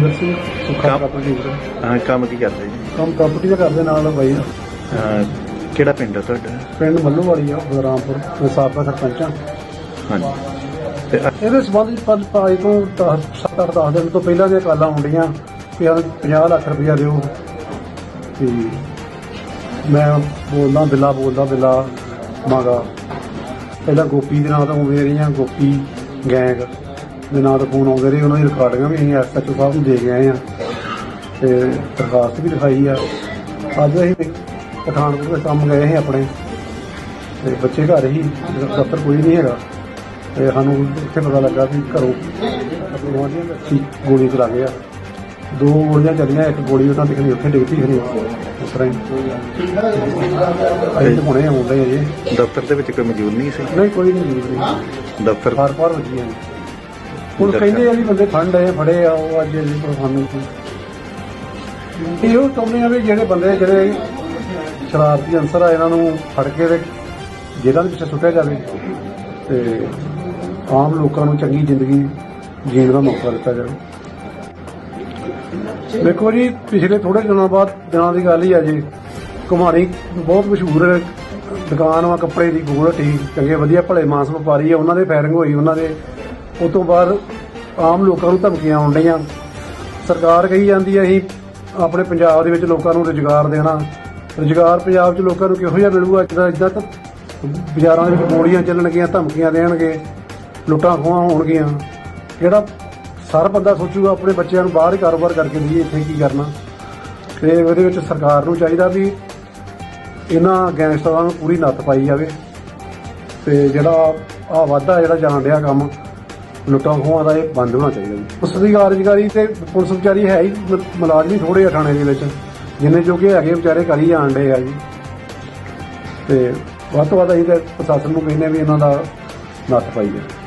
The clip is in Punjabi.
ਸਿੰਘ ਸੁੱਖਾ ਕੰਮ- ਪ੍ਰਾਪਰਟੀ ਵੀਰ ਹਾਂ ਕੰਮ ਕੀ ਕਰਦੇ ਜੀ? ਕੰਮ ਪ੍ਰਾਪਰਟੀ ਦਾ ਕਰਦੇ ਨਾਲ ਬਾਈ। ਅਹ ਕਿਹੜਾ ਪਿੰਡ ਹੈ ਤੁਹਾਡਾ? ਪਿੰਡ ਮੱਲੂ ਵਾਲੀ ਆ ਬਦਰਾਮਪੁਰ ਮੈਂ ਸਾਬਕਾ ਸਰਪੰਚ ਆ। ਹਾਂਜੀ। ਤੇ ਅ- ਇਹਦੇ ਸੰਬੰਧ ਵਿੱਚ ਪੰਜ ਪਾਈ ਤੋਂ 7-8 10 ਦਿਨ ਤੋਂ ਪਹਿਲਾਂ ਦੀਆਂ ਕਾਲਾਂ ਹੁੰਦੀਆਂ ਕਿ ਹਾਂ 50 ਲੱਖ ਰੁਪਇਆ ਦਿਓ। ਤੇ ਮੈਂ ਬੋਲਦਾ ਬਿੱਲਾ ਬੋਲਦਾ ਬਿੱਲਾ ਮੰਗਾ। ਪਹਿਲਾਂ ਗੋਪੀ ਦੇ ਨਾਂ ਤੋਂ ਆਉਂਦੇ ਰਹੀਆਂ ਗੋਪੀ ਗੈਂਗ। ਦੇ ਨਾਂ ਤੋਂ ਫੋਨ ਆਉਂਦੇ ਰਹੇ ਉਹਨਾਂ ਦੀ ਰਿਕਾਰਡਿੰਗਾਂ ਵੀ ਅਸੀਂ ਐਸਐਚਓ ਸਾਹਿਬ ਨੂੰ ਦੇ ਕੇ ਆਏ ਆ। ਤੇ ਦਰਖਾਸਤ ਵੀ ਲਿਖਾਈ ਆ। ਅੱਜ ਅਸੀਂ ਪਠਾਨਕੋਟ ਦੇ ਕੰਮ ਗਏ ਸੀ ਆਪਣੇ। ਤੇ ਬੱਚੇ ਘਰ ਹੀ ਦਫ਼ਤਰ ਕੋਈ ਨਹੀਂ ਹੈਗਾ। ਤੇ ਸਾਨੂੰ ਉੱਥੇ ਪਤਾ ਲੱਗਾ ਵੀ ਘਰੋਂ ਆਪਣੇ ਗੋਲੀ ਚਲਾ ਗਿਆ ਦੋ ਗੋਲੀਆਂ ਚੱਲੀਆਂ ਇੱਕ ਗੋਲੀ ਉਹਨਾਂ ਦੀ ਖਣੀ ਉੱਥੇ ਡਿੱਗਦੀ ਖਣੀ ਉਸ ਤਰ੍ਹਾਂ ਹੀ। ਅਸੀਂ ਹੁਣੇ ਆਉਂਦੇ ਆ ਜੀ। ਦਫ਼ਤਰ ਦੇ ਵਿੱਚ ਕੋਈ ਮੌਜੂਦ ਨਹੀਂ ਸੀ? ਨਹੀਂ ਕੋਈ ਨਹੀਂ ਜ਼ਰੂਰ ਨਹੀਂ। ਦਫ਼ਤਰ ਫਾਰ ਫਾਰ ਵੱਜੀਆਂ ਨੇ। ਹੁਣ ਕਹਿੰਦੇ ਆ ਵੀ ਬੰਦੇ ਫੰਡ ਆਏ ਫੜੇ ਆ ਉਹ ਅੱਜ ਜੀ ਪਰ ਸਾਨੂੰ ਕੋਈ ਇਹੋ ਚਾਹੁੰਦੇ ਆ ਵੀ ਜਿਹੜੇ ਬੰਦੇ ਜਿਹੜੇ ਸ਼ਰਾਰਤੀ ਅੰਸਰ ਆ ਇਹਨਾਂ ਨੂੰ ਫੜ ਕੇ ਤੇ ਜੇਲ੍ਹਾਂ ਦੇ ਪਿੱਛੇ ਸੁੱਟਿਆ ਜਾਵੇ ਤੇ ਆਮ ਲੋਕਾਂ ਨੂੰ ਚੰਗੀ ਜ਼ਿੰਦਗੀ ਜੀਣ ਦਾ ਮੌਕਾ ਦਿੱਤਾ ਜਾਵੇ। ਦੇਖੋ ਜੀ ਪਿਛਲੇ ਥੋੜੇ ਦਿਨਾਂ ਬਾਅਦ ਦਿਨਾਂ ਦੀ ਗੱਲ ਹੀ ਆ ਜੀ। ਕੁਮਾਰੀ ਬਹੁਤ ਮਸ਼ਹੂਰ ਦੁਕਾਨ ਆ ਕੱਪੜੇ ਦੀ ਗੋਲ ਠੀਕ ਚੰਗੇ ਵਧੀਆ ਭਲੇ ਮਾਸ ਵਪਾਰੀ ਆ ਉਹਨਾਂ ਦੇ ਫਾਇਰਿੰਗ ਹੋਈ ਉਹਨਾਂ ਦੇ। ਉਸ ਤੋਂ ਬਾਅਦ ਆਮ ਲੋਕਾਂ ਨੂੰ ਧਮਕੀਆਂ ਆਉਣ ਡਈਆਂ। ਸਰਕਾਰ ਕਹੀ ਜਾਂਦੀ ਹੈ ਅਸੀਂ ਆਪਣੇ ਪੰਜਾਬ ਦੇ ਵਿੱਚ ਲੋਕਾਂ ਨੂੰ ਰੁਜ਼ਗਾਰ ਦੇਣਾ। ਰੁਜ਼ਗਾਰ ਪੰਜਾਬ 'ਚ ਲੋਕਾਂ ਨੂੰ ਕਿਹੋ ਜਿਹਾ ਮਿਲੂਗਾ? ਜਿੱਦਾਂ ਇਦਾਂ ਤਾਂ ਬਾਜ਼ਾਰਾਂ ਦੇ ਵਿੱਚ ਗੋਲੀਆਂ ਚੱਲਣਗੀਆਂ, ਧਮਕੀਆਂ ਦੇਣਗੇ, ਲੁੱਟਾਂ ਖੋਹਾਂ ਹੋਣਗੀਆਂ। ਜਿਹੜਾ ਸਾਰਾ ਬੰਦਾ ਸੋਚੂਗਾ ਆਪਣੇ ਬੱਚਿਆਂ ਨੂੰ ਬਾਹਰ ਹੀ ਕਾਰੋਬਾਰ ਕਰਕੇ ਦਈਏ, ਇੱਥੇ ਕੀ ਕਰਨਾ? ਤੇ ਉਹਦੇ ਵਿੱਚ ਸਰਕਾਰ ਨੂੰ ਚਾਹੀਦਾ ਵੀ ਇਹਨਾਂ ਗੈਂਗਸਟਰਾਂ ਨੂੰ ਪੂਰੀ ਨੱਥ ਪਾਈ ਜਾਵੇ। ਤੇ ਜਿਹੜਾ ਆ ਵਾਧਾ ਜਿਹੜਾ ਜਾਣ ਡਿਆ ਕੰਮ ਲੁੱਟਾਂ ਖੋਹਾਂ ਦਾ ਇਹ ਬੰਦ ਹੋਣਾ ਚਾਹੀਦਾ ਜੀ। ਪੁਲਿਸ ਦੀ ਕਾਰਜਕਾਰੀ ਤੇ ਪੁਲਿਸ ਵਿਚਾਰੀ ਹੈ ਹੀ, ਮ- ਮੁਲਾਜ਼ਮ ਹੀ ਥੋੜੇ ਆ ਥਾਣੇ ਦੇ ਵਿੱਚ, ਜਿੰਨੇ ਜੋਗੇ ਹੈਗੇ ਵਿਚਾਰੇ ਕਰ ਹੀ ਜਾਣ ਡੇ ਆ ਜੀ। ਤੇ ਵੱਧ ਤੋਂ ਵੱਧ ਅਸੀਂ ਤੇ ਪ੍ਰਸ਼ਾਸਨ ਨੂੰ ਕਹਿੰਦੇ ਵੀ ਇਹਨਾਂ ਦਾ ਨੱਥ ਪਾਈ ਜਾਵੇ।